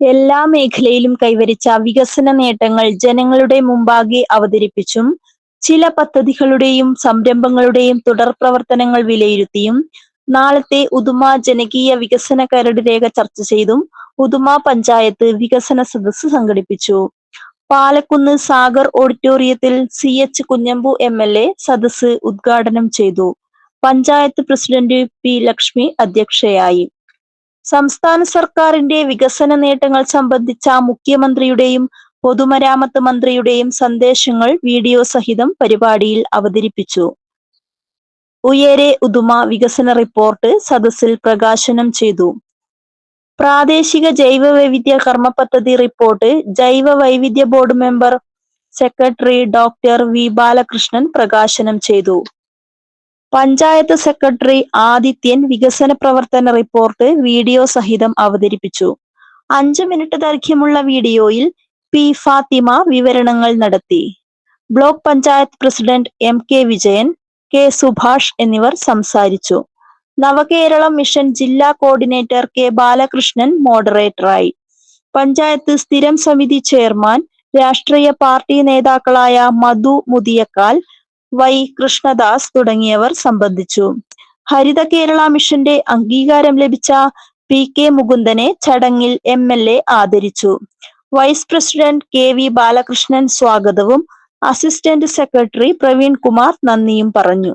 എല്ലാ മേഖലയിലും കൈവരിച്ച വികസന നേട്ടങ്ങൾ ജനങ്ങളുടെ മുമ്പാകെ അവതരിപ്പിച്ചും ചില പദ്ധതികളുടെയും സംരംഭങ്ങളുടെയും തുടർ പ്രവർത്തനങ്ങൾ വിലയിരുത്തിയും നാളത്തെ ഉദുമ ജനകീയ വികസന കരട് രേഖ ചർച്ച ചെയ്തും ഉദുമ പഞ്ചായത്ത് വികസന സദസ്സ് സംഘടിപ്പിച്ചു. പാലക്കുന്ന് സാഗർ ഓഡിറ്റോറിയത്തിൽ C H Kunhambu M L A സദസ്സ് ഉദ്ഘാടനം ചെയ്തു. പഞ്ചായത്ത് പ്രസിഡന്റ് പി ലക്ഷ്മി അധ്യക്ഷയായി. സംസ്ഥാന സർക്കാരിന്റെ വികസന നേട്ടങ്ങൾ സംബന്ധിച്ച മുഖ്യമന്ത്രിയുടെയും പൊതുമരാമത്ത് മന്ത്രിയുടെയും സന്ദേശങ്ങൾ വീഡിയോ സഹിതം പരിപാടിയിൽ അവതരിപ്പിച്ചു. ഉയരെ ഉദുമ വികസന റിപ്പോർട്ട് സദസ്സിൽ പ്രകാശനം ചെയ്തു. പ്രാദേശിക ജൈവ വൈവിധ്യ കർമ്മ പദ്ധതി റിപ്പോർട്ട് ജൈവ വൈവിധ്യ board member secretary doctor V Balakrishnan പ്രകാശനം ചെയ്തു. പഞ്ചായത്ത് സെക്രട്ടറി ആദിത്യൻ വികസന പ്രവർത്തന റിപ്പോർട്ട് വീഡിയോ സഹിതം അവതരിപ്പിച്ചു. അഞ്ചു മിനിറ്റ് ദൈർഘ്യമുള്ള വീഡിയോയിൽ പി ഫാത്തിമ വിവരണങ്ങൾ നടത്തി. Block panchayat president M K Vijayan K Subhash എന്നിവർ സംസാരിച്ചു. നവകേരളം മിഷൻ ജില്ലാ കോർഡിനേറ്റർ കെ ബാലകൃഷ്ണൻ മോഡറേറ്ററായി. പഞ്ചായത്ത് സ്ഥിരം സമിതി ചെയർമാൻ രാഷ്ട്രീയ പാർട്ടി നേതാക്കളായ മധു മുതിയക്കാൽ വൈ കൃഷ്ണദാസ് തുടങ്ങിയവർ സംബന്ധിച്ചു. ഹരിത കേരള മിഷന്റെ അംഗീകാരം ലഭിച്ച പി കെ മുകുന്ദനെ ചടങ്ങിൽ എം എൽ എ ആദരിച്ചു. Vice president K V Balakrishnan സ്വാഗതവും അസിസ്റ്റന്റ് സെക്രട്ടറി പ്രവീൺ കുമാർ നന്ദിയും പറഞ്ഞു.